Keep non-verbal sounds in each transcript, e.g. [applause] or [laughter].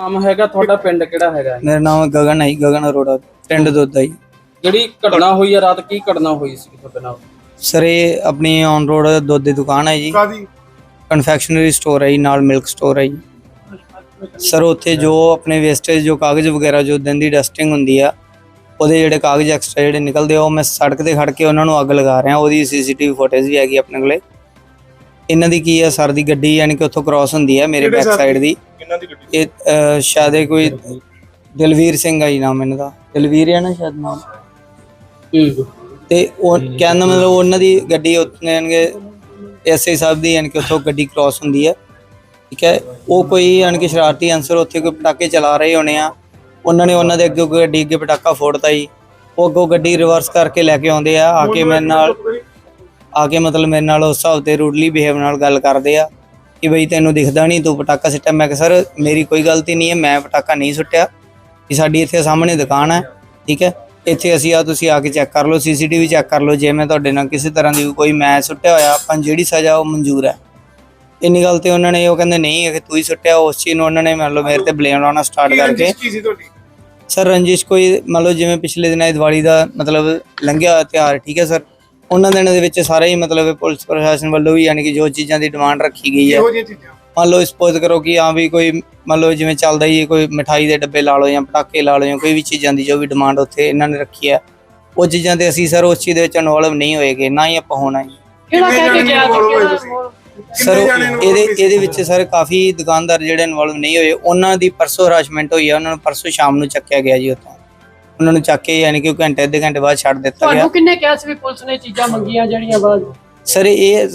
ਨਾਮ ਹੈਗਾ ਤੁਹਾਡਾ ਪਿੰਡ ਕਿਹੜਾ ਹੈਗਾ ਮੇਰਾ ਨਾਮ ਗਗਨ ਹੈ ਜੀ, ਗਗਨ ਅਰੋੜਾ ਪਿੰਡ ਦੋਦਾ ਜੀ। ਜਿਹੜੀ ਘਟਨਾ ਹੋਈ ਆ ਰਾਤ ਕੀ ਘਟਨਾ ਹੋਈ ਸੀ ਤੁਹਾਡੇ ਨਾਲ? ਸਰ ਇਹ ਆਪਣੀ ਔਨ ਰੋਡ ਦੁੱਧ ਦੀ ਦੁਕਾਨ ਹੈ ਜੀ। ਕਾਦੀ ਕਨਫੈਕਸ਼ਨਰੀ ਸਟੋਰ ਹੈ ਜੀ ਨਾਲ ਮਿਲਕ ਸਟੋਰ ਹੈ ਜੀ। ਸਰ ਉੱਥੇ ਜੋ ਆਪਣੇ ਵੇਸਟੇਜ ਜੋ ਕਾਗਜ਼ ਵਗੈਰਾ ਜੋ ਦਿਨ ਦੀ ਡਸਟਿੰਗ ਹੁੰਦੀ ਆ ਉਹਦੇ ਜਿਹੜੇ ਕਾਗਜ਼ ਐਕਸਟਰਾ ਜਿਹੜੇ ਨਿਕਲਦੇ ਆ ਉਹ ਮੈਂ ਸੜਕ ਤੇ ਖੜ ਕੇ ਉਹਨਾਂ ਨੂੰ ਅੱਗ ਲਗਾ ਰਿਹਾ। ਉਹਦੀ ਸੀਸੀਟੀਵੀ ਫੁਟੇਜ ਵੀ ਹੈਗੀ ਆਪਣੇ ਕੋਲੇ। ਇਹਨਾਂ ਦੀ ਕੀ ਹੈ ਸਰ ਦੀ ਗੱਡੀ ਯਾਨੀ ਕਿ ਉੱਥੋਂ ਕ੍ਰਾਸ ਹੁੰਦੀ ਹੈ ਮੇਰੇ ਕਿਹੜੇ ਬੈਕ sir ਸਾਈਡ ਦੀ। ਕਿੰਨਾਂ ਦੀ ਗੱਡੀ ਇਹ ਅਹ, ਸ਼ਾਇਦ ਇਹ ਕੋਈ ਦਲਵੀਰ ਸਿੰਘ ਜੀ ਨਾਮ ਇਹਨਾਂ ਦਾ। ਦਲਵੀਰ ਹੈ ਨਾ ਸ਼ਾਇਦ ਨਾਮ? ਤੇ ਉਹ ਕਹਿੰਦਾ ਮਤਲਬ ਉਹਨਾਂ ਦੀ ਗੱਡੀ ਉੱਥੇ ਯਾਨਕਿ ਐਸਆਈ ਸਾਹਿਬ ਦੀ ਯਾਨੀ ਕਿ ਉੱਥੋਂ ਗੱਡੀ ਕ੍ਰਾਸ ਹੁੰਦੀ ਹੈ। ਠੀਕ ਹੈ? ਉਹ ਕੋਈ ਯਾਨੀ ਕਿ ਸ਼ਰਾਰਤੀ ਅਨਸਰ ਉੱਥੇ ਕੋਈ ਪਟਾਕੇ ਚਲਾ ਰਹੇ ਹੋਣੇ ਆ। ਉਹਨਾਂ ਨੇ ਉਹਨਾਂ ਦੇ ਅੱਗੇ ਕੋਈ ਗੱਡੀ ਅੱਗੇ ਪਟਾਕਾ ਫੋੜਤਾ ਜੀ। ਉਹ ਅੱਗੋਂ ਗੱਡੀ ਰਿਵਰਸ ਕਰਕੇ ਲੈ ਕੇ ਆਉਂਦੇ ਆ। ਆ ਕੇ ਮੇਰੇ ਨਾਲ ਆ ਕੇ ਮਤਲਬ ਮੇਰੇ ਨਾਲ ਉਸ ਹਿਸਾਬ ਤੇ ਰੂਡਲੀ ਬਿਹੇਵ ਨਾਲ ਗੱਲ ਕਰਦੇ ਆ। ਕਿ ਬਈ ਤੈਨੂੰ ਦਿਖਦਾ ਨਹੀਂ ਤੂੰ ਪਟਾਕਾ ਸਿੱਟਿਆ। ਮੈਂ ਕਿਹਾ ਸਰ ਮੇਰੀ ਕੋਈ ਗਲਤੀ ਨਹੀਂ ਹੈ ਮੈਂ ਪਟਾਕਾ ਨਹੀਂ ਸੁੱਟਿਆ। ਕਿ ਸਾਡੀ ਇੱਥੇ ਸਾਹਮਣੇ ਦੁਕਾਨ ਹੈ ਠੀਕ ਹੈ? ਇੱਥੇ ਅਸੀਂ ਆ ਤੁਸੀਂ ਆ ਕੇ ਚੈੱਕ ਕਰ ਲਓ ਸੀਸੀਟੀਵੀ ਚੈੱਕ ਕਰ ਲਓ। ਜੇ ਮੈਂ ਤੁਹਾਡੇ ਨਾਲ ਕਿਸੇ ਤਰ੍ਹਾਂ ਦੀ ਕੋਈ ਮੈਂ ਸੁੱਟਿਆ ਹੋਇਆ ਆਪਾਂ ਜਿਹੜੀ ਸਜ਼ਾ ਉਹ ਮਨਜ਼ੂਰ ਹੈ। ਇੰਨੀ ਗੱਲ ਤੇ ਉਹਨਾਂ ਨੇ ਉਹ ਕਹਿੰਦੇ ਨਹੀਂ ਇਹ ਤੂੰ ਹੀ ਸੁੱਟਿਆ ਉਸ ਚੀਜ਼ ਨੂੰ ਉਹਨਾਂ ਨੇ ਮੰਨ ਲਓ ਮੇਰੇ ਤੇ ਬਲੇਮ ਲਾਉਣਾ ਸਟਾਰਟ ਕਰਕੇ। ਕੀ ਸਰ ਰੰਜਿਸ਼ ਕੋਈ ਮੰਨ ਲਓ ਜਿਵੇਂ ਪਿਛਲੇ ਦਿਨਾਂ ਦੀਵਾਲੀ ਦਾ ਮਤਲਬ ਲੰਘਿਆ ਤਿਉਹਾਰ ਠੀਕ ਹੈ ਸਰ? ਉਹਨਾਂ ਦਿਨਾਂ ਦੇ ਵਿੱਚ ਸਾਰੇ ਹੀ ਮਤਲਬ ਪੁਲਿਸ ਪ੍ਰਸ਼ਾਸਨ ਵੱਲੋਂ ਵੀ ਯਾਨੀ ਕਿ ਜੋ ਚੀਜ਼ਾਂ ਦੀ ਡਿਮਾਂਡ ਰੱਖੀ ਗਈ ਹੈ। ਇਹੋ ਜਿਹੀਆਂ ਚੀਜ਼ਾਂ? ਮੰਨ ਲਓ ਸਪੋਜ਼ ਕਰੋ ਕਿ ਹਾਂ ਵੀ ਕੋਈ ਮੰਨ ਲਓ ਜਿਵੇਂ ਚੱਲਦਾ ਹੀ ਹੈ ਕੋਈ ਮਠਾਈ ਦੇ ਡੱਬੇ ਲਾ ਲਓ ਜਾਂ ਪਟਾਕੇ ਲਾ ਲਓ ਜਾਂ ਕੋਈ ਵੀ ਚੀਜ਼ਾਂ ਦੀ ਜੋ ਵੀ ਡਿਮਾਂਡ ਉੱਥੇ ਇਹਨਾਂ ਨੇ ਰੱਖੀ ਹੈ ਉਹ ਚੀਜ਼ਾਂ ਤੇ ਅਸੀਂ ਸਰ ਉਸ ਚੀਜ਼ ਦੇ ਵਿੱਚ ਇਨਵੋਲਵ ਨਹੀਂ ਹੋਏਗੇ ਨਾ ਹੀ ਆਪਾਂ ਹੋਣਾ ਜੀ ਕਿਹੜਾ ਕਹਿ ਕੇ ਗਿਆ ਸਰ ਇਹਦੇ ਇਹਦੇ ਵਿੱਚ ਸਰ ਕਾਫੀ ਦੁਕਾਨਦਾਰ ਜਿਹੜੇ ਇਨਵੋਲਵ ਨਹੀਂ ਹੋਏ ਉਹਨਾਂ ਦੀ ਪਰਸੋਂ ਹਰਾਸ਼ਮੈਂਟ ਹੋਈ ਹੈ ਉਹਨਾਂ ਨੂੰ ਪਰਸੋਂ ਸ਼ਾਮ ਨੂੰ ਚੱਕਿਆ ਗਿਆ ਜੀ ਉੱਥੋਂ। ਉਹਨਾਂ ਨੂੰ ਚੱਕ ਕੇ ਯਾਨੀ ਕਿ ਘੰਟੇ, ਅੱਧੇ ਘੰਟੇ ਬਾਅਦ ਛੱਡ ਦਿੱਤਾ ਗਿਆ। ਤੁਹਾਨੂੰ ਕਿੰਨੇ ਕਿਹਾ ਸੀ ਵੀ ਪੁਲਿਸ ਨੇ ਚੀਜ਼ਾਂ ਮੰਗੀਆਂ, ਜਿਹੜੀਆਂ ਬਾਅਦ ਸਰ ਇਹ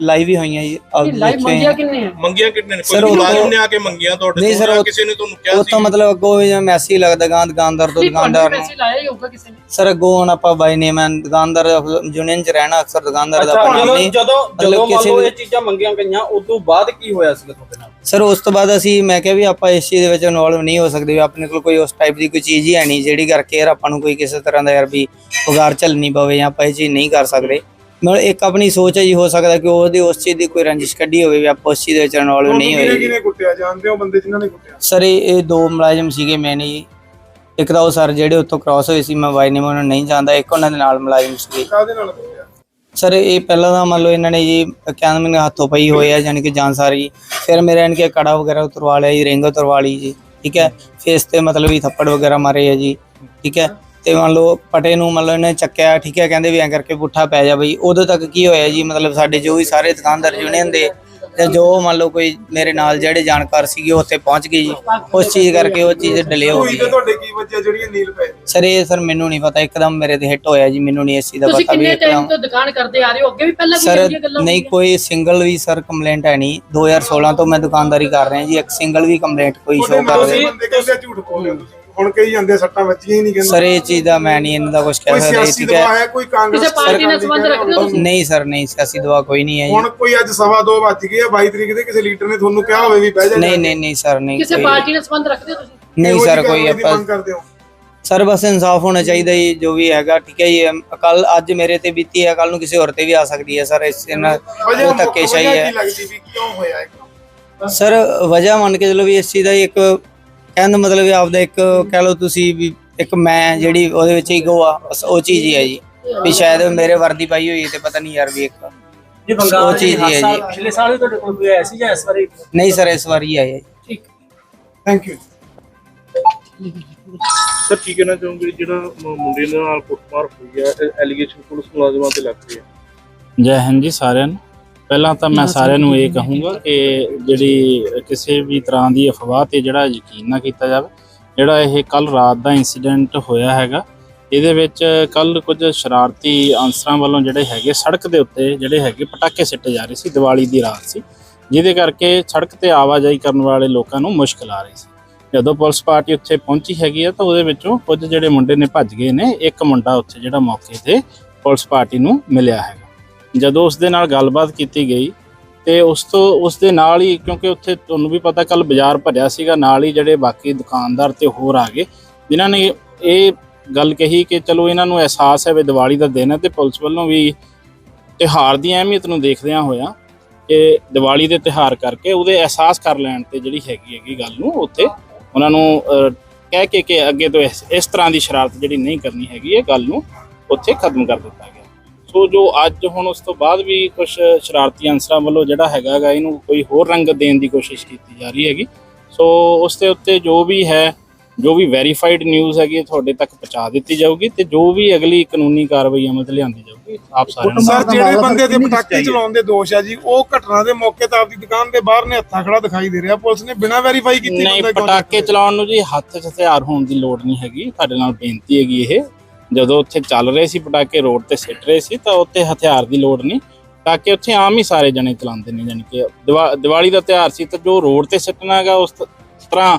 ਲਾਈਵ ਹੀ ਹੋਈਆਂ ਜੀ। ਲਾਈਵ ਹੀ। ਮੰਗੀਆਂ ਕਿੰਨੇ ਆ ਮੰਗੀਆਂ ਕਿੰਨੇ ਨੇ? Sir, ਕੋਈ ਉਹ ਮੁਲਾਜ਼ਮ ਤੋਂ- ਨੇ ਆ ਕੇ ਮੰਗੀਆਂ ਤੁਹਾਡੇ ਨਹੀਂ ਤੋਂ? ਜਾਂ ਕਿਸੇ ਨੇ ਤੁਹਾਨੂੰ ਕਿਹਾ ਉਹ ਸੀ? ਤਾਂ ਮਤਲਬ ਅੱਗੋਂ ਜਿਵੇਂ ਮੈਸੇਜ ਲੱਗਦਾ ਗਾਂ ਦੁਕਾਨਦਾਰ ਤੋਂ ਦੁਕਾਨਦਾਰ ਨੂੰ। ਪੈਸੇ ਲਾਏ ਹੀ ਹੋਊਗਾ ਕਿਸੇ ਨੇ। ਸਰ ਅੱਗੋਂ ਹੁਣ ਆਪਾਂ ਬਾਈ ਨੇਮ ਦੁਕਾਨਦਾਰ ਯੂਨੀਅਨ ਚ ਰਹਿਣਾ ਅਕਸਰ ਦੁਕਾਨਦਾਰ ਦਾ ਅੱਛਾ ਜਦੋਂ ਨਹੀਂ। ਜਦੋਂ ਮਤਲਬ ਜਦੋਂ ਮੰਨ ਕਿਸੇ ਲਓ ਵੀ- ਇਹ ਚੀਜ਼ਾਂ ਮੰਗੀਆਂ ਗਈਆਂ ਉਸ ਤੋਂ ਬਾਅਦ ਕੀ ਹੋਇਆ ਸੀ ਤੁਹਾਡੇ ਨਾਲ? ਸਰ ਉਸ ਤੋਂ ਬਾਅਦ ਅਸੀਂ ਮੈਂ ਕਿਹਾ ਵੀ ਆਪਾਂ ਇਸ ਚੀਜ਼ ਦੇ ਵਿੱਚ ਇਨਵੋਲਵ ਨਹੀਂ ਹੋ ਸਕਦੇ ਵੀ ਆਪਣੇ ਕੋਲ ਕੋਈ ਉਸ ਟਾਈਪ ਦੀ ਕੋਈ ਚੀਜ਼ ਹੀ ਹੈ ਨਹੀਂ ਜਿਹੜੀ ਕਰਕੇ ਯਾਰ ਆਪਾਂ ਨੂੰ ਕੋਈ ਕਿਸੇ ਤਰ੍ਹਾਂ ਦਾ ਯਾਰ ਵੀ ਉਗਾਰ ਝੱਲਣੀ ਪਵੇ ਜਾਂ ਆਪਾਂ ਇਹ ਚੀਜ਼ ਨਹੀਂ ਕਰ ਸਕਦੇ। ਮਤਲਬ ਇੱਕ ਆਪਣੀ ਸੋਚ ਹੈ ਜੀ ਹੋ ਸਕਦਾ ਕਿ ਉਹਦੀ ਉਸ ਚੀਜ਼ ਦੀ ਕੋਈ ਰੰਜਿਸ਼ ਕੱਢੀ ਹੋਵੇ ਵੀ ਆਪਾਂ ਉਸ ਚੀਜ਼ ਦੇ ਵਿੱਚ ਇਨਵੋਲਵ ਨਹੀਂ ਹੋਏ। ਜੀ। ਕਿਹਨੇ ਕੁੱਟਿਆ? ਜਾਣਦੇ ਹੋ ਬੰਦੇ ਜਿਨ੍ਹਾਂ ਨੇ ਕੁੱਟਿਆ? ਸਰ ਇਹ ਇਹ ਦੋ ਮੁਲਾਜ਼ਮ ਸੀਗੇ ਮੈਨੇ ਜੀ। ਇੱਕ ਤਾਂ ਉਹ ਸਰ ਜਿਹੜੇ ਉੱਥੋਂ ਕ੍ਰਾਸ ਹੋਏ ਸੀ ਮੈਂ ਬਾਈ ਨੇਮ ਉਹਨਾਂ ਨੂੰ ਨਹੀਂ ਜਾਣਦਾ। ਇੱਕ ਉਹਨਾਂ ਦੇ ਨਾਲ ਮੁਲਾਜ਼ਮ ਸੀਗੇ। ਕਾਹਦੇ ਨਾਲ ਕੁੱਟਿਆ? ਸਰ ਇਹ ਪਹਿਲਾਂ ਤਾਂ ਮੰਨ ਲਓ ਇਹਨਾਂ ਨੇ ਜੀ ਕਹਿੰਦੇ ਮੈਨੂੰ ਹੱਥੋਂ ਪਈ ਹੋਏ ਆ ਯਾਨੀ ਕਿ ਜਾਨ ਸਾਰੀ ਫਿਰ ਮੇਰੇ ਇਹਨਾਂ ਕੇ ਕੜਾ ਵਗੈਰਾ ਉਤਰਵਾ ਲਿਆ ਜੀ ਰਿੰਗ ਉਤਰਵਾ ਲਈ ਜੀ। ਠੀਕ ਹੈ? ਫੇਸ ਤੇ ਮਤਲਬ ਵੀ ਥੱਪੜ ਵਗੈਰਾ ਮਾਰੇ ਆ ਜੀ। ਠੀਕ ਹੈ? ਤੇ ਮੰਨ ਲਓ ਪਟੇ ਨੂੰ ਮੰਨ ਲਓ ਇਹਨੇ ਚੱਕਿਆ ਠੀਕ ਹੈ ਕਹਿੰਦੇ ਵੀ ਐਂ ਕਰਕੇ ਪੁੱਠਾ ਪੈ ਜਾ ਬਈ। ਉਦੋਂ ਤੱਕ ਕੀ ਹੋਇਆ ਜੀ? ਮਤਲਬ ਸਾਡੇ ਜੋ ਵੀ ਸਾਰੇ ਦੁਕਾਨਦਾਰ ਯੂਨੀਅਨ ਦੇ ਤੇ ਜੋ ਮੰਨ ਲਓ ਕੋਈ ਮੇਰੇ ਨਾਲ ਜਿਹੜੇ ਜਾਣਕਾਰ ਸੀਗੇ ਉਹ ਉੱਥੇ ਪਹੁੰਚ ਗਏ ਜੀ। ਉਸ ਚੀਜ਼ ਕਰਕੇ ਉਹ ਚੀਜ਼ ਡਿਲੇ ਹੋ ਗਈ। ਤੇ ਤੁਹਾਡੇ ਕੀ ਵਜ੍ਹਾ ਜਿਹੜੀਆਂ ਨੀਲ ਪਏ ਸਰ ਇਹ ਸਰ ਮੈਨੂੰ ਨਹੀਂ ਪਤਾ ਇੱਕਦਮ ਮੇਰੇ ਤੇ ਹਿੱਟ ਹੋਇਆ ਜੀ। ਮੈਨੂੰ ਨਹੀਂ ਇਸ ਚੀਜ਼ ਦਾ ਤੁਸੀਂ ਪਤਾ ਵੀ ਕਿੰਨੇ ਟਾਈਮ ਇੱਕਦਮ ਤੋਂ ਦੁਕਾਨ ਕਰਦੇ ਆ ਰਹੇ ਹੋ? ਅੱਗੇ ਵੀ ਪਹਿਲਾਂ ਵੀ ਸਰ ਜਿਹੜੀਆਂ ਗੱਲਾਂ ਨਹੀਂ ਹੋਈਆਂ? ਕੋਈ ਸਿੰਗਲ ਵੀ ਸਰ ਕੰਪਲੇਂਟ ਹੈ ਨਹੀਂ। 2016 ਤੋਂ ਮੈਂ ਦੁਕਾਨਦਾਰੀ ਕਰ ਰਿਹਾ ਜੀ। ਇੱਕ ਸਿੰਗਲ ਵੀ ਕੰਪਲੇਂਟ ਕੋਈ ਸ਼ੋ ਕਰ ਰਿਹਾ। ਬੰਦੇ ਕਹਿੰਦੇ ਝੂਠ ਬੋਲਦੇ ਹੋ ਤੁਸੀਂ। ਹੁਣ ਕਈ ਜਾਂਦੇ ਸੱਟਾਂ ਵੱਜੀਆਂ ਹੀ ਨਹੀਂ ਕਹਿੰਦੇ। ਸਰ ਇਹ ਚੀਜ਼ ਦਾ ਮੈਂ ਨਹੀਂ ਇਹਨਾਂ ਦਾ ਕੁਝ ਕੋਈ ਕਹਿ ਸਕਦਾ ਸਿਆਸੀ ਠੀਕ ਹੈ। ਹੈ ਕੋਈ ਕਾਂਗਰਸ ਕਿਸੇ ਪਾਰਟੀ ਨਾਲ ਸੰਬੰਧ ਰੱਖਦੇ ਹੋ ਤੁਸੀਂ? ਨਹੀਂ ਸਰ ਨਹੀਂ ਸਿਆਸੀ ਦਵਾ ਕੋਈ ਨਹੀਂ ਹੈ ਜੀ। ਹੁਣ ਕੋਈ ਅੱਜ ਸਵਾ ਦੋ ਵੱਜ ਗਏ ਆ 22 ਤਰੀਕ ਦੇ ਕਿਸੇ ਲੀਡਰ ਨੇ ਤੁਹਾਨੂੰ ਕਿਹਾ ਹੋਵੇ ਵੀ ਬਹਿ ਜਾ ਨਹੀਂ ਨਹੀਂ ਨਹੀਂ ਸਰ ਨਹੀਂ ਕਿਸੇ ਕੋਈ- ਪਾਰਟੀ ਨਾਲ ਸੰਬੰਧ ਰੱਖਦੇ ਹੋ ਤੁਸੀਂ? ਨਹੀਂ ਇਹੋ ਸਰ ਕੋਈ ਕਾਰਵਾਈ ਦੀ ਆਪਾਂ ਮੰਗ ਕਰਦੇ ਹੋ। ਸਰ ਬਸ ਇਨਸਾਫ ਹੋਣਾ ਚਾਹੀਦਾ ਜੀ ਜੋ ਵੀ ਹੈਗਾ ਠੀਕ ਹੈ ਜੀ। ਕੱਲ ਅੱਜ ਮੇਰੇ ਤੇ ਬੀਤੀ ਹੈ ਕੱਲ ਨੂੰ ਕਿਸੇ ਹੋਰ ਤੇ ਵੀ ਆ ਸਕਦੀ ਹੈ ਸਰ ਇਸ ਨਾਲ ਵਜ੍ਹਾ ਉਹ ਧੱਕੇਸ਼ਾਹੀ ਵਜ੍ਹਾ ਹੈ। ਕੀ ਲੱਗਦੀ ਵੀ ਕਿਉਂ ਹੋਇਆ ਇਹ? ਸਰ ਵਜ੍ਹਾ ਮੰਨ ਕੇ ਚਲੋ ਵੀ ਇਸ ਚੀਜ਼ ਦਾ ਹੀ ਇੱਕ ਕਹਿਣ ਦਾ ਮਤਲਬ ਵੀ ਆਪਦਾ ਇੱਕ ਕਹਿ ਲਓ ਤੁਸੀਂ ਵੀ ਇੱਕ ਮੈਂ ਜਿਹੜੀ ਉਹਦੇ ਵਿੱਚ ਈਗੋ ਆ ਬਸ ਉਹ ਚੀਜ਼ ਹੀ ਹੈ ਜੀ। ਵੀ ਸ਼ਾਇਦ ਮੇਰੇ ਵਰਦੀ ਪਾਈ ਹੋਈ ਹੈ ਤੇ ਪਤਾ ਨਹੀਂ ਯਾਰ ਵੀ ਇੱਕ ਜੀ ਉਹ ਚੀਜ਼ ਹੀ ਹੈ ਜੀ। ਪਿਛਲੇ ਸਾਲ ਵੀ ਤੁਹਾਡੇ ਕੋਲ ਕੋਈ ਆਇਆ ਸੀ ਜਾਂ ਇਸ ਵਾਰੀ? ਨਹੀਂ ਸਰ ਇਸ ਵਾਰੀ ਆਇਆ ਜੀ। ਠੀਕ। ਥੈਂਕ ਯੂ ਸਰ ਕੀ ਕਹਿਣਾ ਚਾਹੋਗੇ ਜਿਹੜਾ ਮ- ਮੁੰਡੇ ਦੇ ਨਾਲ ਕੁੱਟਮਾਰ ਹੋਈ ਹੈ ਐਲੀਗੇਸ਼ਨ ਪੁਲਿਸ ਮੁਲਾਜ਼ਮਾਂ ਤੇ ਲੱਗ ਰਹੀ ਹੈ? ਜੈ ਹਿੰਦ ਜੀ ਸਾਰਿਆਂ ਨੂੰ। ਪਹਿਲਾਂ ਤਾਂ ਮੈਂ ਸਾਰਿਆਂ ਨੂੰ ਇਹ ਕਹੂੰਗਾ ਕਿ ਜਿਹੜੀ ਕਿਸੇ ਵੀ ਤਰ੍ਹਾਂ ਦੀ ਅਫਵਾਹ ਤੇ ਜਿਹੜਾ ਯਕੀਨ ਨਾ ਕੀਤਾ ਜਾਵੇ ਜਿਹੜਾ ਇਹ ਕੱਲ ਰਾਤ ਦਾ ਇਨਸੀਡੈਂਟ ਹੋਇਆ ਹੈਗਾ ਇਹਦੇ ਵਿੱਚ ਕੱਲ ਕੁਝ ਸ਼ਰਾਰਤੀ ਅਨਸਰਾਂ ਵੱਲੋਂ ਜਿਹੜੇ ਹੈਗੇ ਸੜਕ ਦੇ ਉੱਤੇ ਜਿਹੜੇ ਹੈਗੇ ਪਟਾਕੇ ਸਿੱਟੇ ਜਾ ਰਹੇ ਸੀ ਦੀਵਾਲੀ ਦੀ ਰਾਤ ਸੀ ਜਿਹਦੇ ਕਰਕੇ ਸੜਕ ਤੇ ਆਵਾਜਾਈ ਕਰਨ ਵਾਲੇ ਲੋਕਾਂ ਨੂੰ ਮੁਸ਼ਕਲ ਆ ਰਹੀ ਸੀ। ਜਦੋਂ ਪੁਲਿਸ ਪਾਰਟੀ ਉੱਥੇ ਪਹੁੰਚੀ ਹੈਗੀ ਆ ਤਾਂ ਉਹਦੇ ਵਿੱਚੋਂ ਕੁਝ ਜਿਹੜੇ ਮੁੰਡੇ ਨੇ ਭੱਜ ਗਏ ਨੇ ਇੱਕ ਮੁੰਡਾ ਉੱਥੇ ਜਿਹੜਾ ਮੌਕੇ ਤੇ ਪੁਲਿਸ ਪਾਰਟੀ ਨੂੰ ਮਿਲਿਆ ਹੈਗਾ। ਜਦੋਂ ਉਸ ਦੇ ਨਾਲ ਗੱਲਬਾਤ ਕੀਤੀ ਗਈ ਤੇ ਉਸ ਤੋਂ ਉਸ ਦੇ ਨਾਲ ਹੀ, ਕਿਉਂਕਿ ਉੱਥੇ ਤੁਹਾਨੂੰ ਵੀ ਪਤਾ ਕੱਲ ਬਾਜ਼ਾਰ ਭਰਿਆ ਸੀਗਾ, ਨਾਲ ਹੀ ਜਿਹੜੇ ਬਾਕੀ ਦੁਕਾਨਦਾਰ ਤੇ ਹੋਰ ਆ ਗਏ, ਜਿਨ੍ਹਾਂ ਨੇ ਇਹ ਗੱਲ ਕਹੀ ਕਿ ਚਲੋ ਇਹਨਾਂ ਨੂੰ ਅਹਿਸਾਸ ਹੈ ਵੀ ਦੀਵਾਲੀ ਦਾ ਦਿਨ ਹੈ ਤੇ ਪੁਲਿਸ ਵੱਲੋਂ ਵੀ ਤਿਉਹਾਰ ਦੀ ਅਹਿਮੀਅਤ ਨੂੰ ਦੇਖਦਿਆਂ ਹੋਇਆਂ ਕਿ ਦੀਵਾਲੀ ਦੇ ਤਿਹਾਰ ਕਰਕੇ ਉਹਦੇ ਅਹਿਸਾਸ ਕਰ ਲੈਣ ਤੇ ਜਿਹੜੀ ਹੈਗੀ ਹੈਗੀ ਗੱਲ ਨੂੰ ਉੱਥੇ ਉਹਨਾਂ ਨੂੰ ਕਹਿ ਕੇ ਕਿ ਅੱਗੇ ਤੋਂ ਇਸ ਇਸ ਤਰ੍ਹਾਂ ਦੀ ਸ਼ਰਾਰਤ ਜਿਹੜੀ ਨਹੀਂ ਕਰਨੀ ਹੈਗੀ, ਇਹ ਗੱਲ ਨੂੰ ਉੱਥੇ ਖਤਮ ਕਰ ਦਿੱਤਾ ਗਿਆ। ਸੋ ਜੋ ਅੱਜ ਹੁਣ ਉਸ ਤੋਂ ਬਾਅਦ ਵੀ ਕੁਝ ਸ਼ਰਾਰਤੀ ਅਨਸਰਾਂ ਵੱਲੋਂ ਜਿਹੜਾ ਹੈਗਾ ਗਾ ਇਹਨੂੰ ਕੋਈ ਹੋਰ ਰੰਗ ਦੇਣ ਦੀ ਕੋਸ਼ਿਸ਼ ਕੀਤੀ ਜਾ ਰਹੀ ਹੈਗੀ। ਸੋ ਉਸ ਦੇ ਉੱਤੇ ਜੋ ਵੀ ਹੈ ਜੋ ਵੀ ਵੈਰੀਫਾਈਡ ਨਿਊਜ਼ ਹੈਗੀ ਤੁਹਾਡੇ ਤੱਕ ਪਹੁੰਚਾ ਦਿੱਤੀ ਜਾਊਗੀ ਤੇ ਜੋ ਵੀ ਅਗਲੀ ਕਾਨੂੰਨੀ ਕਾਰਵਾਈ ਅਮਲ 'ਚ ਲਿਆਂਦੀ ਜਾਊਗੀ ਆਪ ਸਾਰਿਆਂ ਨੂੰ ਸਰ ਜਿਹੜੇ ਬੰਦੇ ਤੇ ਪਟਾਕੇ ਚਲਾਉਣ ਦੇ ਦੋਸ਼ ਆ ਜੀ ਉਹ ਘਟਨਾ ਦੇ ਮੌਕੇ ਤੇ ਆਪਦੀ ਦੁਕਾਨ ਦੇ ਬਾਹਰ ਨੇ ਹੱਥਾਂ ਖੜਾ ਦਿਖਾਈ ਦੇ ਰਿਹਾ। ਪੁਲਿਸ ਨੇ ਬਿਨਾਂ ਵੈਰੀਫਾਈ ਕੀਤੇ ਨਹੀਂ ਪਟਾਕੇ? ਚਲਾਉਣ ਨੂੰ ਜੀ ਹੱਥ 'ਚ ਹਥਿਆਰ ਹੋਣ ਦੀ ਲੋੜ ਨਹੀਂ ਹੈਗੀ। ਤੁਹਾਡੇ ਨਾਲ ਬੇਨਤੀ ਹੈਗੀ ਇਹ। ਜਦੋਂ ਉੱਥੇ ਚੱਲ ਰਹੇ ਸੀ ਪਟਾਕੇ ਰੋਡ ਤੇ ਸਿੱਟ ਰਹੇ ਸੀ ਤਾਂ ਉੱਥੇ ਹਥਿਆਰ ਦੀ ਲੋੜ ਨਹੀਂ ਪਟਾਕੇ ਉੱਥੇ ਆਮ ਹੀ ਸਾਰੇ ਜਣੇ ਚਲਾਉਂਦੇ ਨੇ ਜਾਣੀ ਕਿ ਦੀਵਾ- ਦੀਵਾਲੀ ਦਾ ਤਿਉਹਾਰ ਸੀ ਤਾਂ ਜੋ ਰੋਡ ਤੇ ਸਿੱਟਣਾ ਹੈਗਾ ਉਸ ਤ- ਤਰ੍ਹਾਂ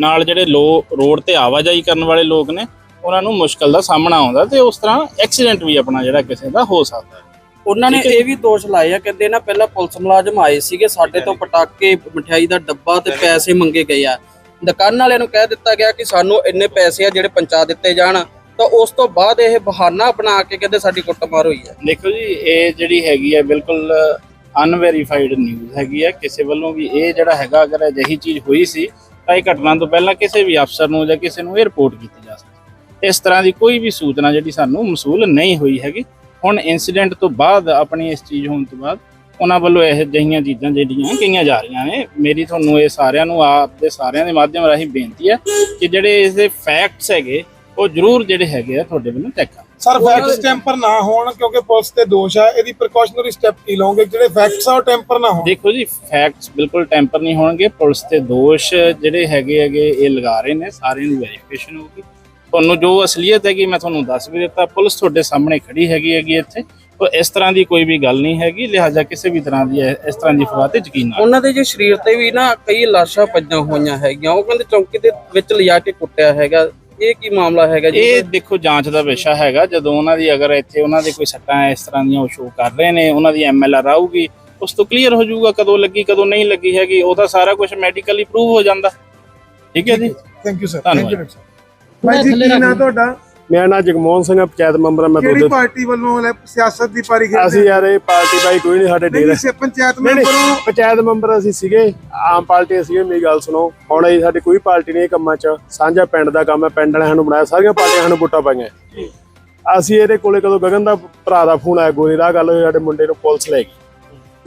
ਨਾਲ ਜਿਹੜੇ ਲੋ ਰੋਡ ਤੇ ਆਵਾਜਾਈ ਕਰਨ ਵਾਲੇ ਲੋਕ ਨੇ ਉਹਨਾਂ ਨੂੰ ਮੁਸ਼ਕਲ ਦਾ ਸਾਹਮਣਾ ਆਉਂਦਾ ਤੇ ਉਸ ਤਰ੍ਹਾਂ ਐਕਸੀਡੈਂਟ ਵੀ ਆਪਣਾ ਜਿਹੜਾ ਕਿਸੇ ਦਾ ਹੋ ਸਕਦਾ ਹੈ। ਉਹਨਾਂ ਨੇ ਇਹ ਵੀ ਦੋਸ਼ ਲਾਏ ਆ ਕਹਿੰਦੇ ਨਾ ਪਹਿਲਾਂ ਪੁਲਿਸ ਮੁਲਾਜ਼ਮ ਆਏ ਸੀਗੇ ਸਾਡੇ ਤੋਂ ਪਟਾਕੇ ਮਠਿਆਈ ਦਾ ਡੱਬਾ ਤੇ ਪੈਸੇ ਮੰਗੇ ਗਏ ਆ। ਦੁਕਾਨ ਵਾਲਿਆਂ ਨੂੰ ਕਹਿ ਦਿੱਤਾ ਗਿਆ ਕਿ ਸਾਨੂੰ ਇੰਨੇ ਪੈਸੇ ਆ ਜਿਹੜੇ ਪਹੁੰਚਾ ਦਿੱਤੇ ਜਾਣ। ਤਾਂ ਉਸ ਤੋਂ ਬਾਅਦ ਇਹ ਬਹਾਨਾ ਬਣਾ ਕੇ ਕਹਿੰਦੇ ਸਾਡੀ ਕੁੱਟਮਾਰ ਹੋਈ ਹੈ। ਦੇਖੋ ਜੀ, ਇਹ ਜਿਹੜੀ ਹੈਗੀ ਹੈ ਬਿਲਕੁਲ ਅਨਵੈਰੀਫਾਈਡ ਨਿਊਜ਼ ਹੈਗੀ ਹੈ। ਕਿਸੇ ਵੱਲੋਂ ਵੀ ਇਹ ਜਿਹੜਾ ਹੈਗਾ, ਅਗਰ ਅਜਿਹੀ ਚੀਜ਼ ਹੋਈ ਸੀ, ਤਾਂ ਇਹ ਘਟਨਾ ਤੋਂ ਪਹਿਲਾਂ ਕਿਸੇ ਵੀ ਅਫਸਰ ਨੂੰ ਜਾਂ ਕਿਸੇ ਨੂੰ ਇਹ ਰਿਪੋਰਟ ਕੀਤੀ ਜਾ ਸਕਦੀ ਇਸ ਤਰ੍ਹਾਂ ਦੀ ਕੋਈ ਵੀ ਸੂਚਨਾ ਜਿਹੜੀ ਸਾਨੂੰ ਮਸੂਲ ਨਹੀਂ ਹੋਈ ਹੈਗੀ। ਹੁਣ ਇਨਸੀਡੈਂਟ ਤੋਂ ਬਾਅਦ, ਆਪਣੀ ਇਸ ਚੀਜ਼ ਹੋਣ ਤੋਂ ਬਾਅਦ, ਉਹਨਾਂ ਵੱਲੋਂ ਇਹ ਜਿਹੀਆਂ ਚੀਜ਼ਾਂ ਜਿਹੜੀਆਂ ਕਹੀਆਂ ਜਾ ਰਹੀਆਂ ਨੇ। ਮੇਰੀ ਤੁਹਾਨੂੰ ਇਹ ਸਾਰਿਆਂ ਨੂੰ, ਆਪ ਦੇ ਸਾਰਿਆਂ ਦੇ ਮਾਧਿਅਮ ਰਾਹੀਂ ਬੇਨਤੀ ਹੈ ਕਿ ਜਿਹੜੇ ਇਸ ਦੇ ਫੈਕਟਸ ਹੈਗੇ ਉਹ ਜ਼ਰੂਰ ਜਿਹੜੇ ਹੈਗੇ ਆ ਤੁਹਾਡੇ ਵੱਲੋਂ ਚੈੱਕ ਕਰ। ਸਰ ਫੈਕਟਸ ਟੈਂਪਰ ਨਾ ਹੋਣ ਕਿਉਂਕਿ ਪੁਲਿਸ ਤੇ ਦੋਸ਼ ਆ। ਇਹਦੀ ਪ੍ਰੀਕਾਸ਼ਨਰੀ ਸਟੈਪ ਕੀ ਲਓਗੇ? ਜਿਹੜੇ ਫੈਕਟਸ ਆ ਉਹ ਟੈਂਪਰ ਨਾ ਹੋਣ। ਦੇਖੋ ਜੀ ਫੈਕਟਸ ਬਿਲਕੁਲ ਟੈਂਪਰ ਨਹੀਂ ਹੋਣਗੇ। ਪੁਲਿਸ ਤੇ ਦੋਸ਼ ਜਿਹੜੇ ਹੈਗੇ ਹੈਗੇ ਇਹ ਲਗਾ ਰਹੇ ਨੇ। ਸਾਰਿਆਂ ਦੀ ਵੈਰੀਫਿਕੇਸ਼ਨ ਹੋਊਗੀ। ਤੁਹਾਨੂੰ ਜੋ ਅਸਲੀਅਤ ਹੈਗੀ ਮੈਂ ਤੁਹਾਨੂੰ ਦੱਸ ਵੀ ਦਿੱਤਾ। ਪੁਲਿਸ ਤੁਹਾਡੇ ਸਾਹਮਣੇ ਖੜੀ ਹੈਗੀ ਹੈਗੀ ਇੱਥੇ। ਤਾਂ ਇਸ ਤਰ੍ਹਾਂ ਦੀ ਕੋਈ ਵੀ ਗੱਲ ਨਹੀਂ ਹੈਗੀ। ਲਿਹਾਜ਼ਾ ਕਿਸੇ ਵੀ ਤਰ੍ਹਾਂ ਦੀ ਇਸ ਤਰ੍ਹਾਂ ਦੀ ਅਫਵਾਹ ਤੇ ਯਕੀਨ ਨਾ ਉਹਨਾਂ ਦੇ ਜੇ ਸਰੀਰ ਤੇ ਵੀ ਨਾ ਕਈ ਲਾਸ਼ਾਂ ਪਈਆਂ ਹੋਈਆਂ ਹੈਗੀਆਂ। ਉਹ ਕਹਿੰਦੇ ਚੌਂਕੀ ਦੇ ਵਿੱਚ ਲਿਜਾ ਕੇ ਕੁੱਟਿਆ ਹੈਗਾ। ਇਹ ਕੀ ਮਾਮਲਾ ਹੈਗਾ ਜੀ? ਇਹ ਦੇਖੋ ਜਾਂਚ ਦਾ ਵਿਸ਼ਾ ਹੈਗਾ। ਜਦੋਂ ਉਹਨਾਂ ਦੀ ਅਗਰ ਇੱਥੇ ਉਹਨਾਂ ਦੇ ਕੋਈ ਸੱਟਾਂ ਇਸ ਤਰ੍ਹਾਂ ਦੀਆਂ ਉਹ ਸ਼ੋਅ ਕਰ ਰਹੇ ਨੇ ਉਹਨਾਂ ਦੀ ਐਮਐਲਆਰ ਆਊਗੀ ਉਸ ਤੋਂ ਕਲੀਅਰ ਹੋ ਜਾਊਗਾ ਕਦੋਂ ਲੱਗੀ ਕਦੋਂ ਨਹੀਂ ਲੱਗੀ ਹੈਗੀ। ਉਹਦਾ ਸਾਰਾ ਕੁਝ ਮੈਡੀਕਲੀ ਪ੍ਰੂਵ ਹੋ ਜਾਂਦਾ। ਠੀਕ ਹੈ ਜੀ? ਥੈਂਕ ਯੂ ਸਰ ਧੰਨਵਾਦ। ਥੈਂਕ ਯੂ ਭਾਈ ਜੀ ਕੀ ਨਾਂ ਤੁਹਾਡਾ? ਮੇਰਾ ਨਾਮ ਜਗਮੋਹਨ ਸਿੰਘ ਹੈ ਪੰਚਾਇਤ ਮੈਂਬਰ ਹਾਂ ਮੈਂ ਕਿਹੜੀ ਦੋਦੇ ਪਾਰਟੀ ਵੱਲੋਂ ਲੈ- ਸਿਆਸਤ ਦੀ ਪਾਰੀ ਖੇਡਦੇ ਅਸੀਂ ਯਾਰ ਇਹ ਪਾਰਟੀ ਬਾਈ ਕੋਈ ਨਹੀਂ ਸਾਡੇ ਨਹੀਂ ਡੇਰੇ ਸੇ ਪੰਚਾਇਤ ਨਹੀਂ ਮੈਂਬਰ ਨਹੀਂ ਨੂੰ ਪੰਚਾਇਤ ਮੈਂਬਰ ਅਸੀਂ ਸੀਗੇ ਆਮ ਪਾਰਟੀ ਸੀਗੇ ਮੇਰੀ ਗੱਲ ਸੁਣੋ। ਹੁਣ ਇਹ ਸਾਡੀ ਕੋਈ ਪਾਰਟੀ ਨਹੀਂ ਇਹ ਕੰਮਾਂ 'ਚ। ਸਾਂਝਾ ਪਿੰਡ ਦਾ ਕੰਮ ਹੈ ਪਿੰਡ ਵਾਲਿਆਂ ਸਾਨੂੰ ਬਣਾਇਆ ਸਾਰੀਆਂ ਪਾਰਟੀਆਂ ਸਾਨੂੰ ਵੋਟਾਂ ਪਾਈਆਂ। ਅਸੀਂ ਇਹਦੇ ਕੋਲੇ ਕਦੋਂ ਗਗਨ ਦਾ ਭਰਾ ਦਾ ਫੋਨ ਆਇਆ ਗੋਰੀ ਦਾ ਗੱਲ ਹੋਈ ਸਾਡੇ ਮੁੰਡੇ ਨੂੰ ਪੁਲਿਸ ਲੈ ਗਈ।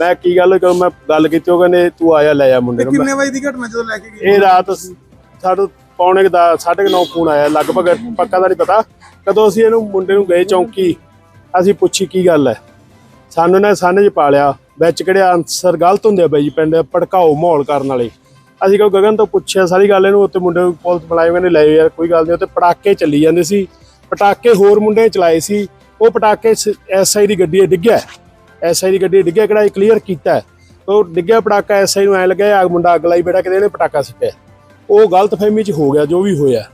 ਮੈਂ ਕੀ ਗੱਲ ਕਰਾਂ ਮੈਂ ਗੱਲ ਕੀਤੀ ਉਹ ਕਹਿੰਦੇ ਤੂੰ ਆਇਆ ਲੈ ਜਾ ਮੁੰਡੇ ਨੂੰ। ਕਿੰਨੇ ਵਜੇ ਦੀ ਘਟਨਾ ਜਦੋਂ ਲੈ ਕੇ ਗਏ? ਇਹ ਰਾਤ ਸਾਡੇ ਪੌਣੇ ਕੁ ਦਾ 9:30 ਫੋਨ ਆਇਆ, ਲਗਭਗ ਪੱਕਾ ਦਾ ਨਹੀਂ ਪਤਾ। ਕਦੋਂ ਅਸੀਂ ਇਹਨੂੰ ਮੁੰਡੇ ਨੂੰ ਗਏ ਚੌਂਕੀ, ਅਸੀਂ ਪੁੱਛੀ ਕੀ ਗੱਲ ਹੈ। ਸਾਨੂੰ ਨੇ ਸਾਨੇ 'ਚ ਪਾਲਿਆ ਵਿੱਚ ਕਿਹੜੇ ਆਨਸਰ ਗਲਤ ਹੁੰਦੇ ਆ ਬਾਈ ਜੀ, ਪਿੰਡ ਭੜਕਾਓ ਮਾਹੌਲ ਕਰਨ ਵਾਲੇ। ਅਸੀਂ ਕਿਉਂ ਗਗਨ ਤੋਂ ਪੁੱਛਿਆ ਸਾਰੀ ਗੱਲ ਇਹਨੂੰ ਉੱਤੇ ਮੁੰਡੇ ਨੂੰ ਪੁਲਿਸ ਬੁਲਾਏ ਕਹਿੰਦੇ ਲੈ ਯਾਰ, ਕੋਈ ਗੱਲ ਨਹੀਂ ਉੱਤੇ ਪਟਾਕੇ ਚੱਲੀ ਜਾਂਦੇ ਸੀ। ਪਟਾਕੇ ਹੋਰ ਮੁੰਡੇ ਚਲਾਏ ਸੀ, ਉਹ ਪਟਾਕੇ ਐਸਆਈ ਦੀ ਗੱਡੀ 'ਚ ਡਿੱਗਿਆ। ਐਸਆਈ ਦੀ ਗੱਡੀ ਡਿੱਗਿਆ, ਕਿਹੜਾ ਕਲੀਅਰ ਕੀਤਾ। ਉਹ ਡਿੱਗਿਆ ਪਟਾਕਾ ਐਸਆਈ ਨੂੰ ਐ ਲੱਗਿਆ ਆ ਮੁੰਡਾ ਅਗਲਾ ਹੀ ਬੇਟਾ ਕਿਤੇ ਇਹਨੇ ਪਟਾਕਾ ਸਿੱਟਿਆ। ਉਹ ਗਲਤ ਫਹਿਮੀ ਚ ਹੋ ਗਿਆ ਜੋ ਵੀ ਹੋਇਆ।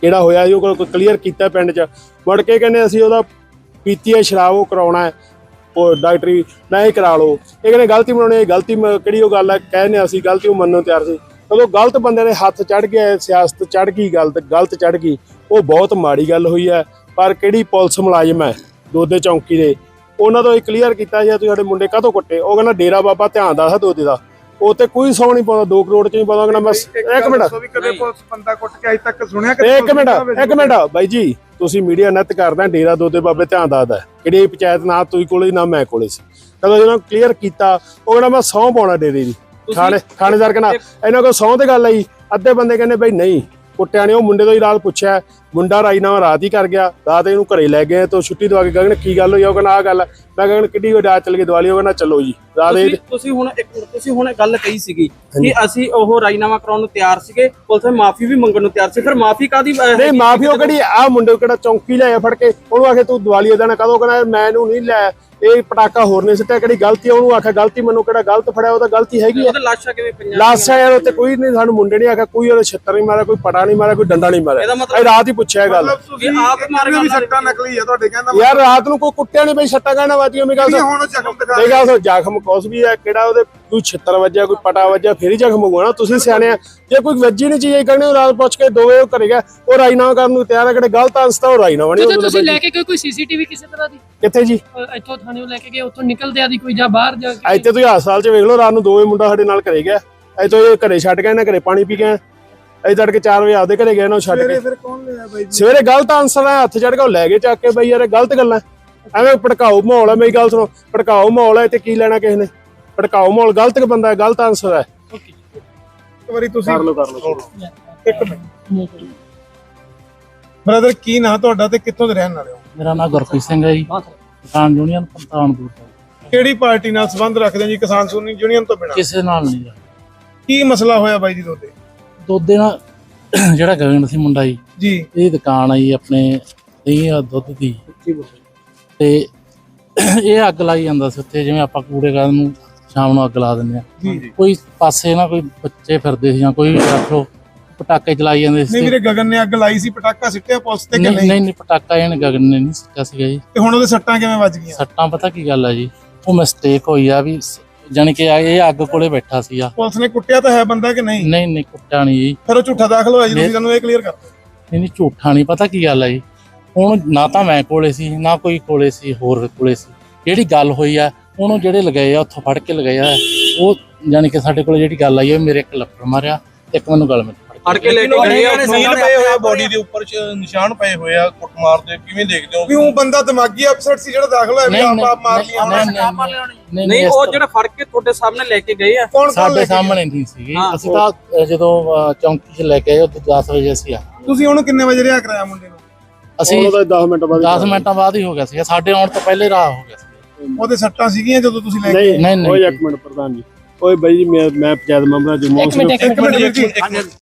ਕਿਹੜਾ ਹੋਇਆ ਜੀ, ਉਹ ਕਲੀਅਰ ਕੀਤਾ ਪਿੰਡ ਚ। ਮੁੜ ਕੇ ਕਹਿੰਦੇ ਅਸੀਂ ਉਹਦਾ ਪੀਤੀ ਹੈ ਸ਼ਰਾਬ ਉਹ ਕਰਾਉਣਾ ਹੈ। ਉਹ ਡਾਕਟਰੀ ਨਾ ਇਹ ਕਰਾ ਲਓ। ਇਹ ਕਹਿੰਦੇ ਗਲਤੀ ਬਣਾਉਣੀ ਹੈ ਗਲਤੀ ਮ- ਕਿਹੜੀ ਉਹ ਗੱਲ ਹੈ ਕਹਿੰਦੇ ਅਸੀਂ ਗਲਤੀ ਉਹ ਮੰਨਣ ਨੂੰ ਤਿਆਰ ਸੀ। ਜਦੋਂ ਗਲਤ ਬੰਦੇ ਨੇ ਹੱਥ ਚੜ ਗਿਆ ਸਿਆਸਤ ਚੜ ਗਈ ਗਲਤ ਗਲਤ ਚੜ ਗਈ। ਉਹ ਬਹੁਤ ਮਾੜੀ ਗੱਲ ਹੋਈ ਹੈ ਪਰ ਕਿਹੜੀ ਪੁਲਿਸ ਮੁਲਾਜ਼ਮ ਹੈ ਦੋਦੇ ਚੌਂਕੀ ਦੇ। ਉਹਨਾਂ ਤੋਂ ਇਹ ਕਲੀਅਰ ਕੀਤਾ ਜੇ ਤੁਸੀਂ ਸਾਡੇ ਮੁੰਡੇ ਕਾਹਤੋਂ ਕੁੱਟੇ? ਉਹ ਕਹਿੰਦਾ ਡੇਰਾ ਬਾਬਾ ਧਿਆਨ ਦਾ ਦੋਦੇ ਦਾ। ਉਹ ਤੇ ਕੋਈ ਸੌ ਨਹੀਂ ਪਾਉਂਦਾ 2 ਕਰੋੜ ਚ ਨਹੀਂ ਪਾਉਂਦਾ ਕਹਿੰਦਾ ਬਸ ਇੱਕ ਮਿੰਟ। ਦੱਸੋ ਵੀ ਕਦੇ ਪੁਲਿਸ ਬੰਦਾ ਕੁੱਟ ਕੇ ਅਜ ਤੱਕ ਸੁਣਿਆ ਕਦੇ ਇੱਕ ਮਿੰਟ ਦਾ ਇੱਕ ਮਿੰਟ ਬਾਈ ਜੀ ਤੁਸੀਂ ਮੀਡੀਆ ਨੈਟ ਕਰਦਾ ਡੇਰਾ ਦੋਦੇ ਬਾਬੇ ਧਿਆਨ ਦੱਸਦਾ ਕਿਹੜੀ ਪੰਚਾਇਤ ਨਾ ਤੁਸੀਂ ਕੋਲੇ ਨਾ ਮੈਂ ਕੋਲੇ ਸੀ। ਕਦੋਂ ਜਦੋਂ ਕਲੀਅਰ ਕੀਤਾ ਉਹ ਕਹਿੰਦਾ ਮੈਂ ਸਹੁੰ ਪਾਉਣਾ ਡੇਰੇ ਦੀ। ਥਾਣੇ ਥਾਣੇਦਾਰ ਕਹਿੰਦਾ ਇਹਨਾਂ ਕੋਲ ਸਹੁੰ ਤੇ ਗੱਲ ਆਈ ਅੱਧੇ ਬੰਦੇ ਕਹਿੰਦੇ ਬਈ ਨਹੀਂ ਕੁੱਟਿਆ ਨੇ ਉਹ ਮੁੰਡੇ ਤੋਂ ਹੀ ਰਾਤ ਪੁੱਛਿਆ ਮੁੰਡਾ ਰਾਜਨਾਮਾ ਰਾਤ ਹੀ ਕਰ ਗਿਆ ਰਾਤ ਇਹਨੂੰ ਘਰੇ ਲੈ ਗਏ ਤੋਂ ਛੁੱਟੀ ਦਵਾ ਕੇ ਗਗਨ ਕੀ ਗੱਲ ਹੋਈ ਉਹ ਕਹਿੰਦਾ ਆ ਗੱਲ। ਮੈਂ ਗਗਨ ਕਿੱਡੀ ਵੱਡਾ ਚੱਲ ਕੇ ਦੀਵਾਲੀ ਉਹ ਕਹਿੰਦਾ ਚਲੋ ਜੀ ਰਾਤ ਇਹ ਤੁਸੀਂ ਤੁਸੀਂ ਹੁਣ ਇੱਕ ਮਿੰਟ, ਤੁਸੀਂ ਹੁਣ ਇਹ ਗੱਲ ਕਹੀ ਸੀਗੀ ਕਿ ਅਸੀਂ ਉਹ ਰਾਜੀਨਾਮਾ ਕਰਾਉਣ ਨੂੰ ਤਿਆਰ ਸੀਗੇ ਪੁਲਿਸ ਨੇ ਮਾਫੀ ਵੀ ਮੰਗਣ ਨੂੰ ਤਿਆਰ ਸੀ ਫਿਰ ਮਾਫੀ ਕਾਦੀ ਨਹੀਂ ਮਾਫੀ ਉਹ ਕਿਹੜੀ ਆ? ਮੁੰਡੇ ਨੂੰ ਕਿਹੜਾ ਚੌਂਕੀ ਲਿਆਇਆ ਫੜ ਕੇ ਉਹਨੂੰ ਆਖੇ ਤੂੰ ਦੀਵਾਲੀ ਦੇਣਾ ਕਦੋਂ ਕਹਿੰਦਾ ਮੈਂ ਇਹਨੂੰ ਨਹੀਂ ਲੈ ਇਹ ਪਟਾਕਾ ਹੋਰ ਨਹੀਂ ਸਿੱਟਿਆ ਕਿਹੜੀ ਗਲਤੀ ਆ? ਉਹਨੂੰ ਆਖਿਆ ਗਲਤੀ ਮੈਨੂੰ ਕਿਹੜਾ ਗਲਤ ਫੜਿਆ ਉਹ ਤਾਂ ਗਲਤੀ ਹੈਗੀ ਆ। ਉਹਦੇ ਲਾਸ਼ਾਂ ਕਿਵੇਂ ਪਈਆਂ ਲਾਸਾ ਯਾਰ ਉੱਤੇ ਕੋਈ ਨਹੀਂ ਸਾਨੂੰ ਮੁੰਡੇ ਨਹੀਂ ਆਖਿਆ ਕੋਈ ਉਹਦੇ ਛੱਤਰ ਨਹੀਂ ਮਾਰਿਆ ਕੋਈ ਪਟਾ ਨਹੀਂ ਮਾਰਿਆ ਕੋਈ ਡੰਡਾ ਨਹੀਂ ਮਾਰਿਆ। ਇਹਦਾ ਮਤਲਬ- ਇਹ ਰਾਤ ਹੀ ਪੁੱਛਿਆ ਇਹ ਗੱਲ। ਮਤਲਬ ਤੁਸੀਂ ਇਹ ਆਪ ਮਾਰ ਵੀ ਗੱਲ ਸੱਟਾਂ ਨਕਲੀ ਆ ਤੁਹਾਡੇ ਕਹਿੰਦਾ ਯਾਰ ਰਾਤ ਨੂੰ ਕੋਈ ਕੁੱਟਿਆ ਨਹੀਂ ਬਈ ਛੱਟਾ ਗਾਣਾ ਵਾਜੀਆਂ ਮੇਰੀ ਗੱਲ ਸੁਣ। ਹੁਣ ਜ਼ਖਮ ਦਿਖਾ ਮੇਰੀ ਗੱਲ ਸੁਣ ਜ਼ਖਮ ਕੁਛ ਵੀ ਹੈ ਕਿਹੜਾ ਉਹਦੇ ਕੋਈ ਛਿੱਤਰ ਵੱਜਿਆ ਕੋਈ ਪਟਾ ਵੱਜਿਆ ਫੇਰ ਹੀ ਜ਼ਖਮ ਨਾ। ਤੁਸੀਂ ਸਿਆਣੇ ਆ ਜੇ ਕੋਈ ਵੱਜੀ ਨਹੀਂ ਚੀਜ਼ ਕਹਿੰਦੇ ਉਹ ਰਾਤ ਪੁੱਛ ਕੇ ਦੋਵੇਂ ਉਹ ਘਰੇ ਗਿਆ ਉਹ ਰਾਜਨਾਮਾ ਕਰਨ ਨੂੰ ਤਿਆਰ ਹੈ ਕਿਹੜੇ ਗਲਤ ਅੰਸ ਤਾਂ ਉਹ ਰਾਜਨਾਮਾ ਨਹੀਂ ਤੁਸੀਂ ਉਹਦੇ ਤੁਸੀਂ। ਲੈ ਕੇ ਗਏ ਕੋਈ ਸੀਸੀਟੀਵੀ ਕਿਸੇ ਤਰ੍ਹਾਂ ਦੀ? ਕਿੱਥੇ ਜੀ? ਇੱਥੋਂ ਥਾਣੇ ਲੈ ਕੇ ਗਏ ਉੱਥੋਂ ਨਿਕਲਦੇ ਆ ਦੀ ਕੋਈ ਜਾਂ ਬਾਹਰ ਜਾ ਕੇ? ਇੱਥੇ ਤੁਸੀਂ ਹਸਪਤਾਲ 'ਚ ਵੇਖ ਲਓ ਰਾਤ ਨੂੰ ਦੋਵੇਂ ਮੁੰਡਾ ਸਾਡੇ ਨਾਲ ਘਰੇ ਗਿਆ। ਇੱਥੋਂ ਇਹ ਘਰੇ ਛੱਡ ਗਏ ਨਾ ਘਰੇ ਪਾਣੀ ਪੀ ਗਏ ਅਸੀਂ ਤੜਕੇ 4 ਵਜੇ ਆਪਦੇ ਘਰੇ ਗਏ ਨਾ ਉਹ ਛੱਡ ਸਵੇਰੇ ਕੇ ਫਿਰ ਕੌਣ ਲਿਆ ਬਾਈ ਜੀ? ਸਵੇਰੇ ਗਲਤ ਆਨਸਰ ਹੈ ਹੱਥ ਚੜ ਕੇ ਉਹ ਲੈ ਗਏ ਚੱਕ ਕੇ ਬਈ ਯਾਰ ਇਹ ਗਲਤ ਗੱਲਾਂ। ਐਵੇਂ ਭੜਕਾਊ ਮਾਹੌਲ ਹੈ ਮੇਰੀ ਗੱਲ ਸੁਣੋ ਭੜਕਾਊ ਮਾਹੌਲ ਹੈ ਤੇ ਕੀ ਲੈਣਾ ਕਿਸੇ ਨੇ? ਭੜਕਾਊ ਮਾਹੌਲ ਗਲਤ ਬੰਦਾ ਹੈ ਗਲਤ ਆਨਸਰ ਹੈ। ਇੱਕ ਵਾਰੀ ਤੁਸੀਂ ਕਰ ਲਓ ਕਰ ਲਓ। ਇੱਕ ਮਿੰਟ। ਬ੍ਰਦਰ ਕੀ ਨਾਂ ਤੁਹਾਡਾ ਤੇ ਕਿੱਥੋਂ ਦੇ ਰਹਿਣ ਵਾਲੇ ਹੋ? ਮੇਰਾ ਨਾਮ ਗੁਰਪ੍ਰੀਤ ਸਿੰਘ ਹੈ ਜੀ। ਕਿਸਾਨ ਯੂਨੀਅਨ ਪਠਾਨਕੋਟ ਤੋਂ। ਕਿਹੜੀ ਪਾਰਟੀ ਨਾਲ ਸੰਬੰਧ ਰੱਖਦੇ ਹੋ ਜੀ ਕਿਸਾਨ ਸੂਨੀ ਯੂਨੀਅਨ ਤੋਂ ਬਿਨਾਂ? ਕਿਸੇ ਨਾਲ ਨਹੀਂ ਜਾ। ਕੀ ਮਸਲਾ ਹੋਇਆ ਬਾਈ ਜੀ ਤੁਹਾਡੇ? ਦੋਦੇ ਨਾਲ [clears throat] ਜਿਹੜਾ ਗਗਨ ਸੀ ਮੁੰਡਾ ਜੀ ਜੀ। ਇਹ ਦੁਕਾਨ ਆਈ ਆਪਣੇ ਇਹ ਆ ਦੁੱਧ ਦੀ। ਤੇ [clears throat] ਇਹ ਅੱਗ ਲਾਈ ਜਾਂਦਾ ਸੀ ਉੱਥੇ ਜਿਵੇਂ ਆਪਾਂ ਕੂੜੇ ਗਾਂ ਨੂੰ ਸ਼ਾਮ ਨੂੰ ਅੱਗ ਲਾ ਦਿੰਦੇ ਆ। ਕੋਈ ਪਾਸੇ ਨਾ ਕੋਈ ਬੱਚੇ ਫਿਰਦੇ ਸੀ ਜਾਂ ਕੋਈ ਰੱਖ ਪਟਾਕੇ ਚਲਾਈ ਜਾਂਦੇ ਸੀ। ਨਹੀਂ ਵੀਰੇ ਗਗਨ ਨੇ ਅੱਗ ਲਾਈ ਸੀ ਪਟਾਕਾ ਸਿੱਟਿਆ ਪੁਲਿਸ ਤੇ ਕਿ ਨਹੀਂ ਨਹੀਂ? ਨਹੀਂ ਪਟਾਕਾ ਇਹਨੇ ਗਗਨ ਨੇ ਨਹੀਂ ਸਿੱਟਿਆ ਸੀਗਾ ਜੀ। ਤੇ ਹੁਣ ਉਹਦੇ ਸੱਟਾਂ ਕਿਵੇਂ ਵੱਜ ਗਈਆਂ? ਸੱਟਾਂ ਪਤਾ ਕੀ ਗੱਲ ਆ ਜੀ ਉਹ ਮਿਸਟੇਕ ਹੋਈ ਆ ਵੀ ਜਾਣੀ ਕਿ ਇਹ ਅੱਗ ਕੋਲੇ ਬੈਠਾ ਸੀਗਾ। ਪੁਲਿਸ ਨੇ ਕੁੱਟਿਆ ਤਾਂ ਹੈ ਬੰਦਾ ਕਿ ਨਹੀਂ? ਨਹੀਂ ਨਹੀਂ ਕੁੱਟਿਆ ਨਹੀਂ ਜੀ। ਫਿਰ ਉਹ ਝੂਠਾ ਦਾਖਲ ਹੋਇਆ ਜੀ ਤੁਸੀਂ ਸਾਨੂੰ ਇਹ ਕਲੀਅਰ ਕਰ ਨਹੀਂ ਨਹੀਂ ਝੂਠਾ ਨਹੀਂ ਪਤਾ ਕੀ ਗੱਲ ਆ ਜੀ। ਹੁਣ ਨਾ ਤਾਂ ਮੈਂ ਕੋਲੇ ਸੀ ਨਾ ਕੋਈ ਕੋਲੇ ਸੀ ਹੋਰ ਕੋਲੇ ਸੀ। ਜਿਹੜੀ ਗੱਲ ਹੋਈ ਆ ਉਹਨੂੰ ਜਿਹੜੇ ਲਗਾਏ ਆ ਉੱਥੋਂ ਫੜ ਕੇ ਲਗਾਏ ਆ ਉਹ ਜਾਣੀ ਕਿ ਸਾਡੇ ਕੋਲ ਜਿਹੜੀ ਗੱਲ ਆਈ ਆ ਮੇਰੇ ਇੱਕ ਲੱਪੜ ਮਾਰਿਆ ਇੱਕ ਮੈਨੂੰ ਗਲ ਵਿੱਚ ਫੜ ਫੜ ਕੇ ਲੈ ਕੇ ਗਏ ਆ ਸੀਲ ਪਏ ਹੋਏ ਬੋਡੀ ਦੇ ਉੱਪਰ ਚ ਨਿਸ਼ਾਨ ਪਏ ਹੋਏ ਆ ਕੁੱਟਮਾਰ ਦੇ ਕਿਵੇਂ ਦੇਖਦੇ ਹੋ? ਵੀ ਉਹ ਬੰਦਾ ਦਿਮਾਗੀ ਅਪਸੈਟ ਸੀ ਜਿਹੜਾ ਦਾਖਲ ਹੋਇਆ ਵੀ ਆਪ ਆਪ ਮਾਰ ਲਿਆ। ਨਹੀਂ, ਨਹੀਂ, ਨਹੀਂ, ਨਹੀਂ ਇਸ ਉਹ ਜਿਹੜਾ ਫੜ ਕੇ ਤੁਹਾਡੇ ਸਾਹਮਣੇ ਲੈ ਕੇ ਗਏ ਆ। ਕੌਣ ਸਾਡੇ? ਸਾਹਮਣੇ ਨਹੀਂ ਸੀਗੀ ਹਾਂ, ਅਸੀਂ ਤਾਂ ਜਦੋਂ ਚੌਂਕੀ 'ਚ ਲੈ ਕੇ ਆਏ ਉਦੋਂ 10 ਵਜੇ ਅਸੀਂ ਆ ਤੁਸੀਂ ਉਹਨੂੰ ਕਿੰਨੇ ਵਜੇ ਰਿਹਾ ਕਰਾਇਆ ਮੁੰਡੇ ਨੂੰ? ਅਸੀਂ ਉਹਦਾ 10 ਮਿੰਟ ਬਾਅਦ 10 ਮਿੰਟਾਂ ਬਾਅਦ ਹੀ ਹੋ ਗਿਆ ਸੀਗਾ। ਸਾਡੇ ਆਉਣ ਤੋਂ ਪਹਿਲੇ ਰਾਹ ਹੋ ਗਿਆ ਸੀ। ਉਹਦੇ ਸੱਟਾਂ ਸੀਗੀਆਂ ਜਦੋਂ ਤੁਸੀਂ ਲੈ ਕੇ ਨਹੀਂ ਨਹੀਂ, ਨਹੀਂ। ਓਏ ਇੱਕ ਮਿੰਟ ਪ੍ਰਧਾਨ ਜੀ। ਓਏ ਬਾਈ ਜੀ ਮੈਂ ਮੈਂ ਪੰਚਾਇਤ ਮੈਂਬਰ ਜਮੋਂ ਇੱਕ ਮਿੰਟ ਇੱਕ ਮਿੰਟ ਜੀ ਇੱਕ ਮਿੰਟ।